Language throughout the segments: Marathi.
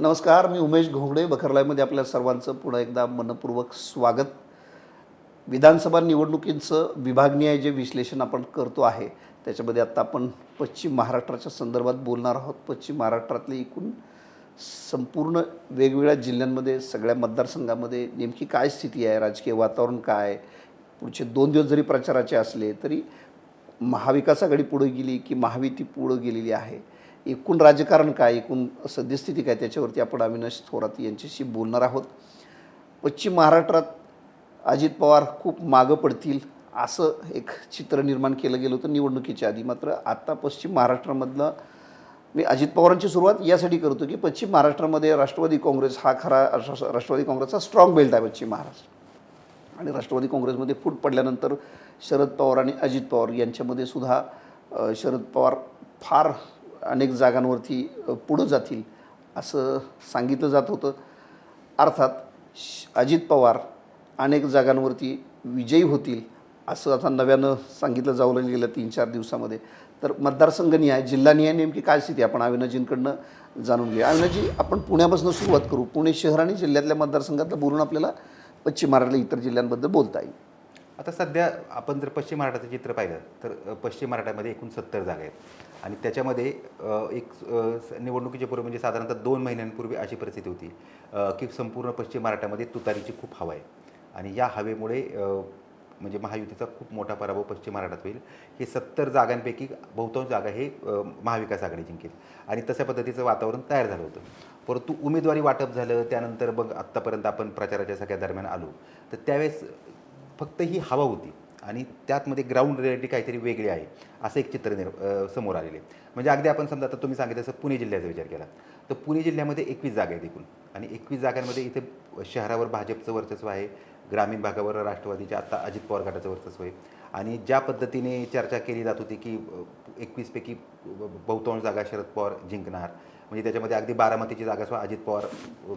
नमस्कार मी उमेश घोंगडे बखरलायमध्ये आपल्या सर्वांचं पुन्हा एकदा मनपूर्वक स्वागत. विधानसभा निवडणुकींचं विभागनीय जे विश्लेषण आपण करतो आहे त्याच्यामध्ये आत्ता आपण पश्चिम महाराष्ट्राच्या संदर्भात बोलणार आहोत. पश्चिम महाराष्ट्रातले एकूण संपूर्ण वेगवेगळ्या जिल्ह्यांमध्ये सगळ्या मतदारसंघामध्ये नेमकी काय स्थिती आहे राजकीय वातावरण काय पुढचे दोन दिवस जरी प्रचाराचे असले तरी महाविकास आघाडी पुढे गेली की महाविती पुढं गेलेली आहे? एकूण राजकारण काय एकूण सद्यस्थिती काय त्याच्यावरती आपण अविनाश थोरात यांच्याशी बोलणार आहोत. पश्चिम महाराष्ट्रात अजित पवार खूप मागं पडतील असं एक चित्र निर्माण केलं गेलं होतं निवडणुकीच्या आधी. मात्र आता पश्चिम महाराष्ट्रामधलं मी अजित पवारांची सुरुवात यासाठी करतो की पश्चिम महाराष्ट्रामध्ये राष्ट्रवादी काँग्रेस हा खरा राष्ट्रवादी काँग्रेसचा स्ट्रॉंग बेल्ट आहे पश्चिम महाराष्ट्र. आणि राष्ट्रवादी काँग्रेसमध्ये फूट पडल्यानंतर शरद पवार आणि अजित पवार यांच्यामध्ये सुद्धा शरद पवार फार अनेक जागांवरती पुढं जातील असं सांगितलं जात होतं. अर्थात श- अजित पवार अनेक जागांवरती विजयी होतील असं आता नव्यानं सांगितलं जाऊ गेलं तीन चार दिवसामध्ये. तर मतदारसंघनिहाय जिल्हानिहाय नेमकी काय स्थिती आहे? आपण अविनाजींकडनं जाणून घेऊया. अविनाजी आपण पुण्यापासून सुरुवात करू. पुणे शहर आणि जिल्ह्यातल्या मतदारसंघातलं बोलून आपल्याला पश्चिम महाराष्ट्रातल्या इतर जिल्ह्यांबद्दल बोलता येईल. आता सध्या आपण जर पश्चिम महाराष्ट्राचं चित्र पाहिलं तर पश्चिम महाराष्ट्रामध्ये एकूण सत्तर जागा आहेत. आणि त्याच्यामध्ये एक स- निवडणुकीच्या पूर्वी म्हणजे साधारणतः दोन महिन्यांपूर्वी अशी परिस्थिती होती की संपूर्ण पश्चिम महाराष्ट्रामध्ये तुतारीची खूप हवा आहे. आणि या हवेमुळे म्हणजे महायुतीचा खूप मोठा पराभव पश्चिम महाराष्ट्रात होईल. हे सत्तर जागांपैकी बहुतांश जागा हे महाविकास आघाडी जिंकेल. आणि तशा पद्धतीचं वातावरण तयार झालं होतं. परंतु उमेदवारी वाटप झालं त्यानंतर मग आत्तापर्यंत आपण प्रचाराच्या सगळ्या दरम्यान आलो. तर त्यावेळेस फक्त ही हवा होती आणि त्यातमध्ये ग्राउंड रियालिटी काहीतरी वेगळी आहे असं एक चित्र निर समोर आलेले म्हणजे अगदी आपण समजा आता तुम्ही सांगितलं तसं पुणे जिल्ह्याचा विचार केला तर पुणे जिल्ह्यामध्ये एकवीस जागा आहेत एकूण. आणि एकवीस जागांमध्ये इथे शहरावर भाजपचं वर्चस्व आहे ग्रामीण भागावर राष्ट्रवादीच्या आता अजित पवार गटाचं वर्चस्व आहे. आणि ज्या पद्धतीने चर्चा केली जात होती की एकवीसपैकी बहुतांश जागा शरद पवार जिंकणार म्हणजे त्याच्यामध्ये अगदी बारामतीची जागा अजित पवार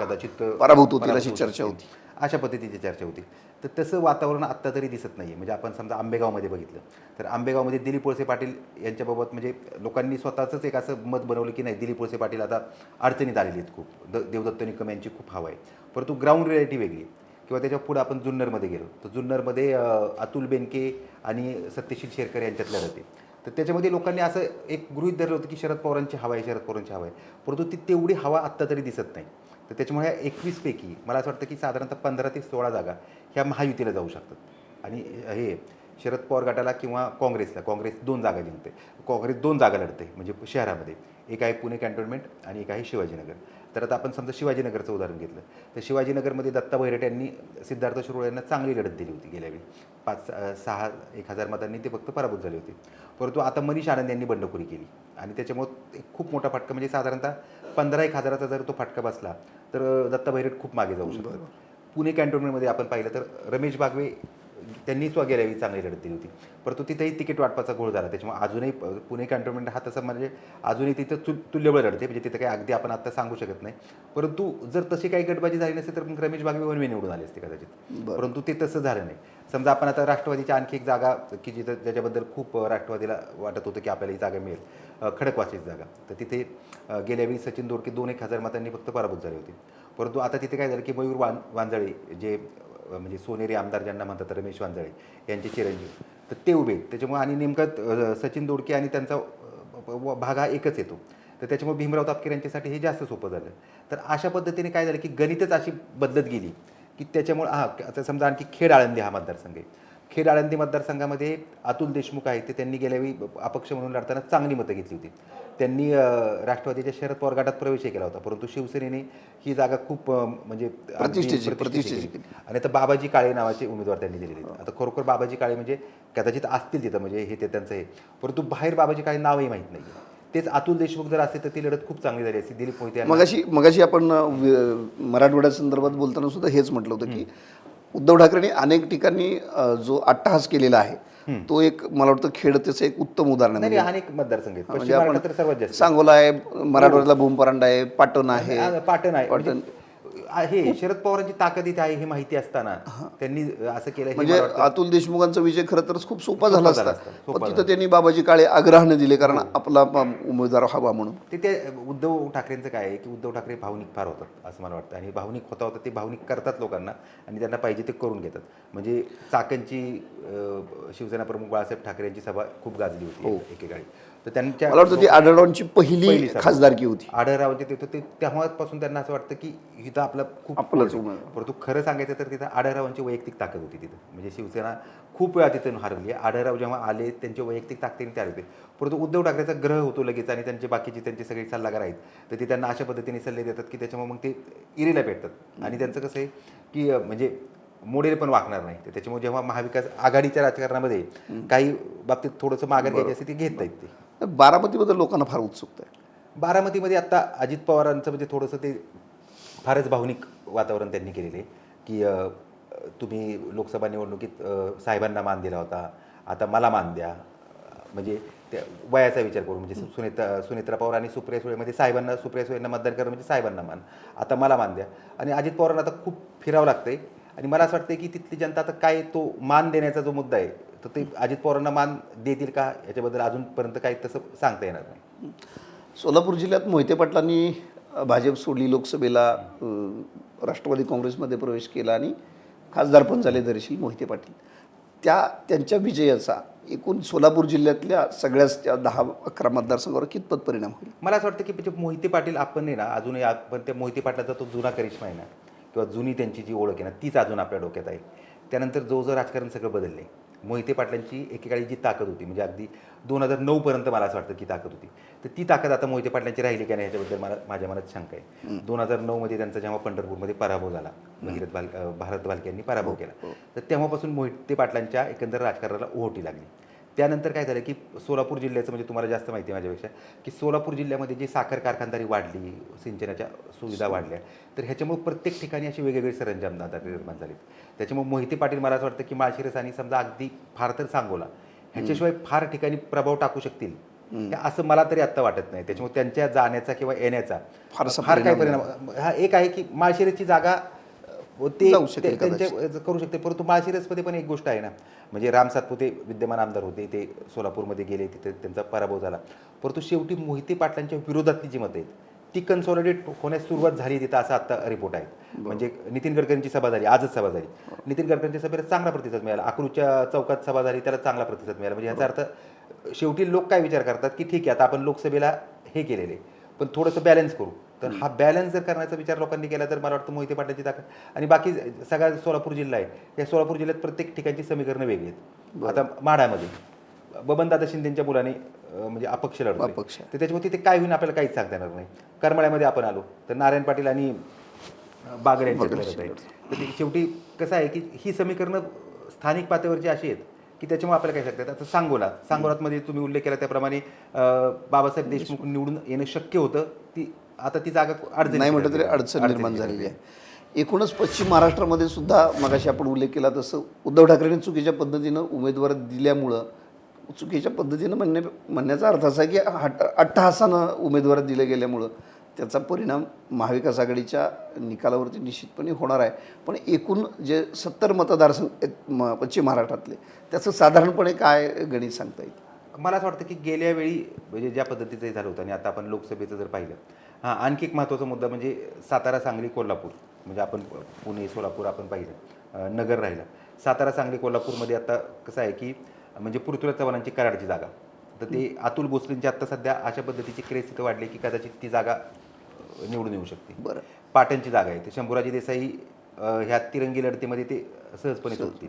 कदाचित पराभूत होतील अशी चर्चा. होती. अशा पद्धतीची चर्चा होती. तर तसं वातावरण आत्ता तरी दिसत नाही आहे म्हणजे आपण समजा आंबेगावमध्ये बघितलं. तर आंबेगावमध्ये दिलीप वळसे पाटील यांच्याबाबत म्हणजे लोकांनी स्वतःचंच एक असं मत बनवलं की नाही दिलीप वळसे पाटील आता अडचणीत आलेली आहेत खूप. द देवदत्त निकम यांची खूप हवा आहे. परंतु ग्राउंड रियालिटी वेगळी आहे. किंवा त्याच्या पुढे आपण जुन्नरमध्ये गेलो. तर जुन्नरमध्ये अतुल बेनके आणि सत्यशील शेरकर यांच्यात लढत तर त्याच्यामध्ये लोकांनी असं एक गृहीत धरलं होतं की शरद पवारांची हवा आहे शरद पवारांची हवा आहे. परंतु ती तेवढी हवा आत्ता तरी दिसत नाही. तर त्याच्यामुळे ह्या एकवीसपैकी मला असं वाटतं की साधारणतः पंधरा ते सोळा जागा ह्या महायुतीला जाऊ शकतात. आणि हे शरद पवार गटाला किंवा काँग्रेसला काँग्रेस दोन जागा जिंकते. काँग्रेस दोन जागा लढते म्हणजे शहरामध्ये. एक आहे पुणे कॅन्टोन्मेंट आणि एक आहे शिवाजीनगर. तर आता आपण समजा शिवाजीनगरचं उदाहरण घेतलं. तर शिवाजीनगरमध्ये दत्ता बैरट यांनी सिद्धार्थ शिरोळे यांना चांगली लढत दिली होती गेल्या वेळी. पाच सहा एक हजार मतांनी ते फक्त पराभूत झाले होते. परंतु आता मनीष आनंद यांनी बंडखोरी केली. आणि त्याच्यामुळे एक खूप मोठा फटका म्हणजे साधारणतः पंधरा एक हजाराचा जर तो फटका बसला तर दत्ता बैरट खूप मागे जाऊ शकतो पुणे कॅन्टोन्मेंटमध्ये आपण पाहिलं तर रमेश बागवे त्यांनी स्व गेल्या वेळी चांगली लढत दिली होती. परंतु तिथेही तिकीट वाटपाचा घोळ झाला. त्याच्यामुळे अजूनही पुणे कॅन्टोन्मेंट हा तसं म्हणजे अजूनही तिथं तु तुल्यबळ लढते. म्हणजे तिथं काही अगदी आपण आता सांगू शकत नाही. परंतु जर तशी काही गटबाजी झाली नसती तर मग रमेश बागवे वनवे निवडून आले असते कदाचित. परंतु ते तसं झालं नाही. समजा आपण आता राष्ट्रवादीची आणखी एक जागा की जिथं ज्याच्याबद्दल खूप राष्ट्रवादीला वाटत होतं की आपल्याला ही जागा मिळेल खडकवासची जागा. तर तिथे अ, गेल्या वेळी सचिन दोडके दोन एक हजार मतांनी फक्त पराभूत झाले होते. परंतु आता तिथे काय झालं की मयूर वान वांजळे जे म्हणजे सोनेरी आमदार ज्यांना म्हणतात रमेश वांजळे यांचे चिरंजीव. तर ते उभे त्याच्यामुळे आणि नेमकं सचिन दोडके आणि त्यांचा व- भाग हा एकच येतो. तर त्याच्यामुळे भीमराव तापकीर यांच्यासाठी हे जास्त सोपं झालं. तर अशा पद्धतीने काय झालं की गणितच अशी बदलत गेली की त्याच्यामुळे हा आता समजा आणखी खेड आळंदी हा मतदारसंघ आहे. खेड आळंदी मतदारसंघामध्ये अतुल देशमुख आहेत ते त्यांनी गेल्या वेळी अपक्ष म्हणून लढताना चांगली मतं घेतली होती. त्यांनी राष्ट्रवादीच्या शरद पवार गटात प्रवेशही केला होता परंतु शिवसेनेने ही जागा खूप म्हणजे. आणि आता बाबाजी काळे नावाचे उमेदवार त्यांनी दिलेले आहेत. आता खरोखर बाबाजी काळे म्हणजे कदाचित असतील तिथं म्हणजे हे ते त्यांचं हे. परंतु बाहेर बाबाजी काळे नावही माहीत नाही तेच अतुल देशमुख जर असते तर ती लढत खूप चांगली झाली असती. दिलीप मोहिते मगाशी मगाशी आपण मराठवाड्या संदर्भात बोलताना सुद्धा हेच म्हटलं होतं की उद्धव ठाकरेंनी अनेक ठिकाणी जो अट्टहास केलेला आहे तो एक मला वाटतं खेड त्याचं एक उत्तम उदाहरण आहे. म्हणजे आपण सांगोला आहे मराठवाड्यातला भूमपरांडा आहे पाटण आहे. पाटण आहे. म्हणजे आहे शरद पवारांची ताकद इथे आहे हे माहिती असताना. त्यांनी असं केलं हे म्हणजे अतुल देशमुखांचा विजय खरं तर खूप सोपा झाला असता. पण तिथं. त्यांनी बाबाजी काळे आग्रहाने दिले कारण आपला उमेदवार हवा म्हणून. ते ते उद्धव ठाकरेंचं काय आहे की उद्धव ठाकरे भावनिक फार होतात असं मला वाटतं. आणि भावनिक होता होता ते भावनिक करतात लोकांना आणि त्यांना पाहिजे ते करून घेतात. म्हणजे चाकणची शिवसेना प्रमुख बाळासाहेब ठाकरे यांची सभा खूप गाजली होती एकेकाळी. तर त्यांच्या मला वाटतं ती आढळरावांची पहिली पहिली. खासदारकी होती. आढळरावांचे ते ते तेव्हापासून त्यांना असं वाटतं की इथं आपला खूप आपलाच. परंतु खरं सांगायचं तर तिथं आढळरावांची वैयक्तिक ताकद होती तिथं. म्हणजे शिवसेना खूप वेळा तिथून हरवली. आढळराव जेव्हा आले त्यांच्या वैयक्तिक ताकदीने ते होते. परंतु उद्धव ठाकरेचा ग्रह होतो लगेच आणि त्यांचे बाकीचे त्यांचे सगळे सल्लागार आहेत. तर ते त्यांना अशा पद्धतीने सल्ले देतात की त्याच्यामुळे मग ते इरेला भेटतात आणि त्यांचं कसं आहे की अं, म्हणजे मोडेल पण वाकणार नाही. तर त्याच्यामुळे जेव्हा महाविकास आघाडीच्या राजकारणामध्ये काही बाबतीत थोडंसं माघार घ्यायची असते ती घेत नाहीत ते. बारामतीबद्दल लोकांना फार उत्सुकता आहे. बारामतीमध्ये आत्ता अजित पवारांचं म्हणजे थोडंसं ते फारच भावनिक वातावरण त्यांनी केलेलं आहे की तुम्ही लोकसभा निवडणुकीत साहेबांना मान दिला होता आता मला मान द्या. म्हणजे त्या वयाचा विचार करून म्हणजे सुनेत्रा सुनेत्रा पवार आणि सुप्रिया सुळेमध्ये साहेबांना सुप्रिया सुळेंना मतदान करणं म्हणजे साहेबांना मान. आता मला मान द्या. आणि अजित पवारांना आता खूप फिरावं लागतंय. आणि मला असं वाटतं की तिथली जनता आता काय तो मान देण्याचा जो मुद्दा आहे तर ते अजित पवारांना मान देतील का? याच्याबद्दल अजूनपर्यंत काही तसं सांगता येणार नाही. सोलापूर जिल्ह्यात मोहिते पाटलांनी भाजप सोडली लोकसभेला राष्ट्रवादी काँग्रेसमध्ये प्रवेश केला आणि खासदार पण झाले दरशील मोहिते पाटील. त्या त्यांच्या विजयाचा एकूण सोलापूर जिल्ह्यातल्या सगळ्याच त्या दहा अकरा मतदारसंघावर कितपत परिणाम होईल? मला असं वाटतं की म्हणजे मोहिते पाटील आपण नाही ना अजूनही आपण त्या मोहिते पाटलाचा तो जुना करिश्मा आहे ना किंवा जुनी त्यांची जी ओळख आहे ना तीच अजून आपल्या डोक्यात आहे. त्यानंतर जो जो राजकारण सगळं बदलले मोहिते पाटलांची एकेकाळी जी ताकद होती म्हणजे अगदी दोन हजार नऊपर्यंत मला असं वाटतं की ताकद होती. तर ती ताकद आता मोहिते पाटलांची राहिली का नाही ह्याच्याबद्दल मला माझ्या मनात शंका आहे. दोन हजार नऊमध्ये त्यांचा जेव्हा पंढरपूरमध्ये पराभव झाला भगीरथ भाल भारत भालके यांनी पराभव केला. तर तेव्हापासून मोहिते पाटलांच्या एकंदर राजकारणाला ओहोटी लागली. त्यानंतर काय झालं की सोलापूर जिल्ह्याचं म्हणजे तुम्हाला जास्त माहिती आहे माझ्यापेक्षा की सोलापूर जिल्ह्यामध्ये जी साखर कारखानदारी वाढली सिंचनाच्या सुविधा वाढल्या तर ह्याच्यामुळे प्रत्येक ठिकाणी अशी वेगवेगळी सरंजाम आता निर्माण झालीत. त्याच्यामुळे मोहिते पाटील मला असं वाटतं की माळशिरस आणि समजा अगदी फार तर सांगोला ह्याच्याशिवाय फार ठिकाणी प्रभाव टाकू शकतील. असं मला तरी आत्ता वाटत नाही. त्याच्यामुळे त्यांच्या जाण्याचा किंवा येण्याचा फार काही परिणाम हा एक आहे की माळशिरसची जागा ते जाऊ शकेल ते- त्यांच्या करू शकते. परंतु माळशिरसमध्ये पण एक गोष्ट आहे ना. म्हणजे राम सातपुते विद्यमान आमदार होते ते सोलापूरमध्ये गेले तिथे त्यांचा पराभव झाला. परंतु शेवटी मोहिते पाटलांच्या विरोधातली जी मतं आहेत ती कन्सॉलिडेट होण्यास सुरुवात झाली तिथं असा आता रिपोर्ट आहे. म्हणजे नितीन गडकरींची सभा झाली आजच सभा झाली. नितीन गडकरींच्या सभेला चांगला प्रतिसाद मिळाला. अकलूच्या चौकात सभा झाली त्याला चांगला प्रतिसाद मिळाला. म्हणजे याचा अर्थ शेवटी लोक काय विचार करतात की ठीक आहे आता आपण लोकसभेला हे केलेले पण थोडंसं बॅलन्स करू. तर हा बॅलन्स जर करण्याचा विचार लोकांनी केला तर मला वाटतं मोहिते पाटलांची ताकद. आणि बाकी सगळा सोलापूर जिल्हा आहे या सोलापूर जिल्ह्यात प्रत्येक ठिकाणची समीकरणं वेगळी आहेत. आता माढामध्ये बबनदादा शिंदेच्या मुलाने म्हणजे अपक्ष लढतो अपक्ष. तर त्याच्यामुळे तिथे काय होईल आपल्याला काहीच सांगता येणार नाही. करमाळ्यामध्ये आपण आलो तर नारायण पाटील आणि बागर ती शेवटी कसं आहे की ही समीकरणं स्थानिक पातळीवरची अशी आहेत की त्याच्यामुळे आपल्याला काय सांगतात आता सांगोला सांगोलामध्ये तुम्ही उल्लेख केला त्याप्रमाणे बाबासाहेब देशमुख. निवडून येणं शक्य होतं. ती आता ती जागा अडचण नाही म्हटलं तरी अडचण निर्माण झालेली आहे. एकूणच पश्चिम महाराष्ट्रामध्ये सुद्धा मगाशी आपण उल्लेख केला तसं उद्धव ठाकरेंनी चुकीच्या पद्धतीनं उमेदवार दिल्यामुळं चुकीच्या पद्धतीनं म्हणणे म्हणण्याचा अर्थ असा आहे की हट अट्टहासानं उमेदवार दिले गेल्यामुळं त्याचा परिणाम महाविकास आघाडीच्या निकालावरती निश्चितपणे होणार आहे. पण एकूण जे सत्तर मतदारसंघ आहेत म- पश्चिम महाराष्ट्रातले त्याचं साधारणपणे काय गणित सांगता येईल? मला असं वाटतं की गेल्या वेळी म्हणजे ज्या पद्धतीचं हे झालं होतं आणि आता आपण लोकसभेचं जर पाहिलं हां आणखी एक महत्त्वाचा मुद्दा म्हणजे सातारा सांगली कोल्हापूर. म्हणजे आपण पुणे सोलापूर आपण पाहिलं. नगर राहिलं. सातारा सांगली कोल्हापूरमध्ये आता कसं आहे की म्हणजे पृथ्वीराज चव्हाणांची कराडची जागा. तर ते अतुल भोसलेंची आत्ता सध्या अशा पद्धतीची क्रेज तिथं वाढली की कदाचित ती जागा निवडून येऊ शकते. बरं. पाटणची जागा आहे. ते शंभूराजे देसाई ह्या तिरंगी लढतीमध्ये ते सहजपणे सोडतील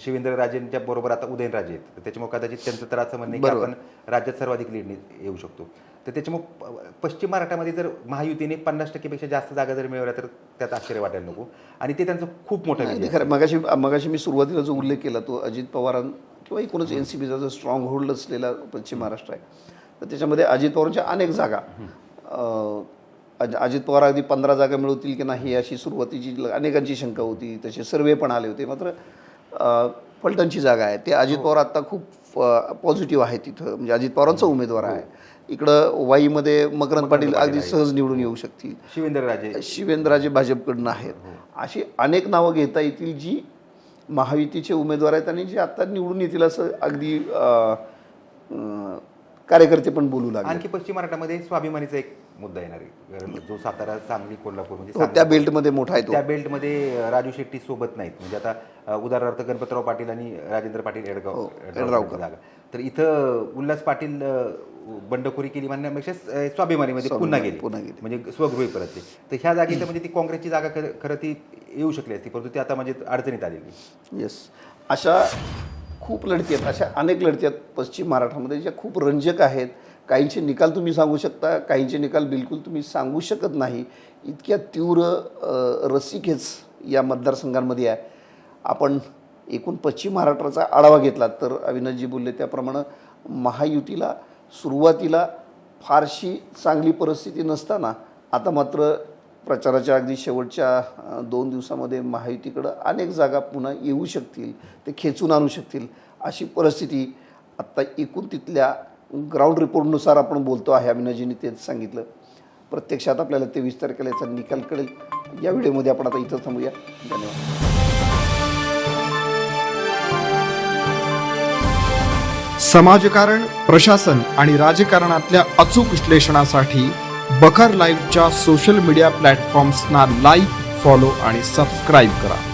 शिवेंद्र राजेंच्या बरोबर आता उदयनराजे आहेत. तर त्याच्यामुळे कदाचित त्यांचं तर असं म्हणणं आहे की बरोबर. आपण राज्यात सर्वाधिक लीड येऊ शकतो. तर त्याच्यामुळे प- पश्चिम महाराष्ट्रामध्ये जर महायुतीने पन्नास टक्केपेक्षा जास्त जागा जर मिळवल्या तर त्यात आश्चर्य वाटायला नको. आणि ते त्यांचं खूप मोठं नाही विजय नाही, खरं मगाशी मगाशी मी सुरुवातीला जो उल्लेख केला तो अजित पवारां किंवा एकूणच एन सी बीचा जो स्ट्रॉंग होल्ड असलेला पश्चिम महाराष्ट्र आहे. तर त्याच्यामध्ये अजित पवारांच्या अनेक जागा अं, अज- अजित पवार अगदी पंधरा जागा मिळवतील की नाही अशी सुरुवातीची ल- अनेकांची शंका होती. तसे सर्वे पण आले होते. मात्र अं, फलटणची जागा आहे. ते अजित पवार आत्ता खूप पॉझिटिव्ह आहे तिथं. म्हणजे अजित पवारांचा उमेदवार आहे. इकडं वाईमध्ये मकरंद पाटील अगदी सहज निवडून येऊ शकतील. शिवेंद्रराजे. शिवेंद्रराजे भाजपकडनं आहेत. अशी अनेक नावं घेता येतील जी महायुतीचे उमेदवार आहेत आणि जे आता निवडून येतील असं अगदी कार्यकर्ते पण बोलू लागले. आणखी पश्चिम महाराष्ट्रामध्ये स्वाभिमानीचा एक मुद्दा येणार आहे. कारण जो सातारा सांगली कोल्हापूर म्हणजे हो, सांगली- त्या बेल्टमध्ये मोठा आहे तो. त्या बेल्टमध्ये राजू शेट्टी सोबत नाहीत. म्हणजे आता अ, उदाहरणार्थ गणपतराव पाटील आणि राजेंद्र पाटील एडगाव हो. जागा. तर इथं उल्हास पाटील अ, बंडखोरी केली म्हणण्यापेक्षा अ, स्वाभिमानीमध्ये पुन्हा स्वाभिमानी, गेली. पुन्हा गेली. म्हणजे स्वगृही परतली. तर ह्या जागेचं म्हणजे ती काँग्रेसची जागा खरं खरं ती येऊ शकली असती परंतु ती आता म्हणजे अडचणीत आलेली. येस अशा खूप लढती आहेत. अशा अनेक लढती आहेत. पश्चिम महाराष्ट्रामध्ये ज्या खूप रंजक आहेत काहींचे निकाल तुम्ही सांगू शकता काहींचे निकाल बिलकुल तुम्ही सांगू शकत नाही. इतक्या तीव्र रसिकेच या मतदारसंघांमध्ये आहे. आपण एकूण पश्चिम महाराष्ट्राचा आढावा घेतला तर अविनाशजी बोलले त्याप्रमाणे महायुतीला सुरुवातीला फारशी चांगली परिस्थिती नसताना आता मात्र प्रचाराच्या अगदी शेवटच्या दोन दिवसामध्ये महायुतीकडं अनेक जागा पुन्हा येऊ शकतील ते खेचून आणू शकतील अशी परिस्थिती आत्ता एकूण तिथल्या ग्राउंड रिपोर्टनुसार आपण बोलतो आहे अभिनयजीने तेच सांगितलं. प्रत्यक्षात आपल्याला तेवीस तारखेला याचा निकाल कळेल. या व्हिडिओमध्ये आपण आता इथं थांबूया. धन्यवाद. समाजकारण प्रशासन आणि राजकारणातल्या अचूक विश्लेषणासाठी बखर लाईव्हच्या सोशल मीडिया प्लॅटफॉर्म्सना लाईक फॉलो आणि सबस्क्राईब करा.